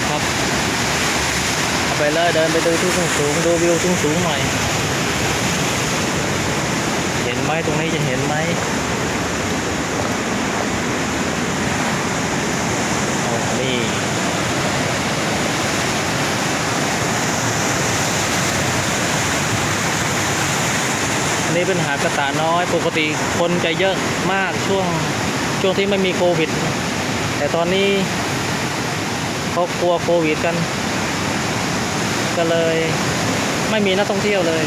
เลยครับเอาไปเลยเดินไปดูที่สูงสูงๆดูวิวสูงสูงๆหน่อย เห็นไหมตรงนี้จะเห็นไหมโอ้นี่อันนี้เป็นหาดกระตะน้อยปกติคนจะเยอะมากช่วงช่วงที่ไม่มีโควิด แต่ตอนนี้ เขากลัวโควิดกัน ก็เลยไม่มีนักท่องเที่ยวเลย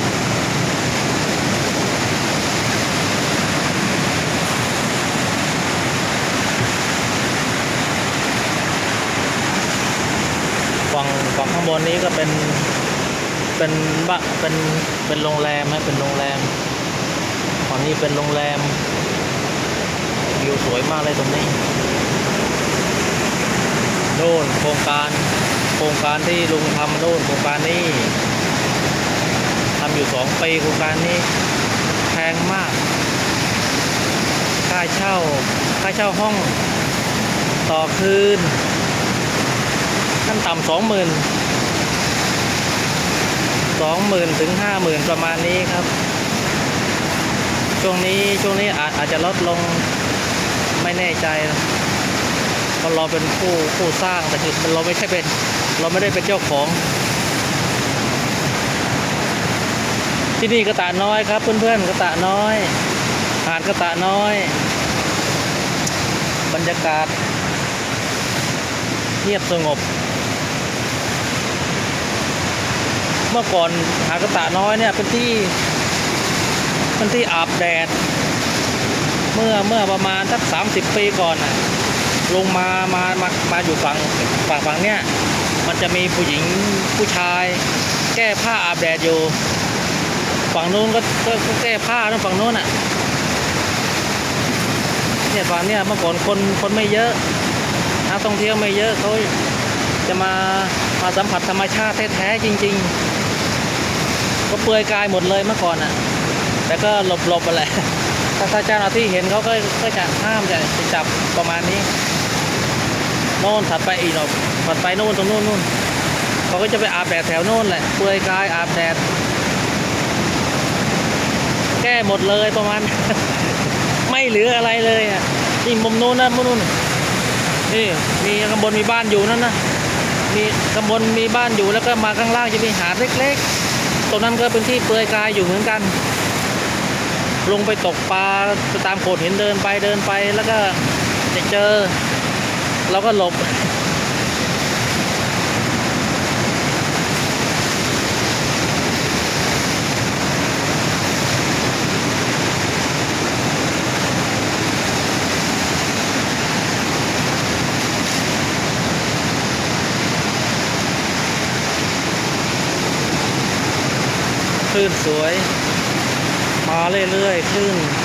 ฝั่งฝั่งข้างบนนี้ก็เป็นเป็นบ้าเป็นเป็นโรงแรมไหมเป็นโรงแรมฝั่งนี้เป็นโรงแรมวิวสวยมากเลยตรงนี้ น่นโครงการโครงการที่ลุงทำโน่นโครงการนี้ทำอยู่สองปีโครงการนี้แพงมาก ค่าเช่า ค่าเช่าห้องต่อคืนขั้นต่ำสองหมื่นสองหมื่นถึงห้าหมื่นประมาณนี้ครับ ช่วงนี้ช่วงนี้อาจอาจจะลดลงไม่แน่ใจนะ เพราะเราเป็นผู้ผู้สร้างแต่คือเราไม่ใช่เป็น เราไม่ได้เป็นเจ้าของ ที่นี่กระตะน้อยครับ เพื่อนๆกระตะน้อย หาดกระตะน้อย บรรยากาศ เงียบสงบ เมื่อก่อนหาดกระตะน้อยเนี่ยเป็นที่เป็นที่อาบแดดเมื่อเมื่อประมาณสักสามสิบปีก่อนน่ะ ลงมามามามาอยู่ฝั่งฝั่งฝั่งเนี้ยมันจะมีผู้หญิงผู้ชาย แก้ผ้าอาบแดดอยู่ ฝั่งนู้นก็ก็แก้ผ้านะฝั่งนู้นอะเนี่ยฝั่งเนี้ยเมื่อก่อนคนคนไม่เยอะนักท่องเที่ยวไม่เยอะเขาจะมามาสัมผัสธรรมชาติแท้ๆจริง ๆ ก็เปลือยกายหมดเลยเมื่อก่อนอะแต่ก็หลบหลบไปแหละถ้าถ้าเจ้าหน้าที่เห็นเขาก็ก็จะห้ามจะจับประมาณนี้ โน่นถัดไปอีกหน่อยถัดไปโน่นตรงโน่นนู่นเขาก็จะไปอาบแดดแถวโน่นแหละเปลือยกายอาบแดดแก้หมดเลยประมาณ ไม่เหลืออะไรเลยอะนี่มุมโน้นนะมุมโน้นนี่มีข้างบนมีบ้านอยู่นั่นนะมีข้างบนมีบ้านอยู่แล้วก็มาข้างล่างจะมีหาดเล็กๆตรงนั้นก็เป็นที่เปลือยกายอยู่เหมือนกัน ลงไปตกปลาไปตามโขดหินเดินไปเดินไปแล้วก็จะเจอ เราก็หลบคลื่นสวย มาเรื่อยๆคลื่น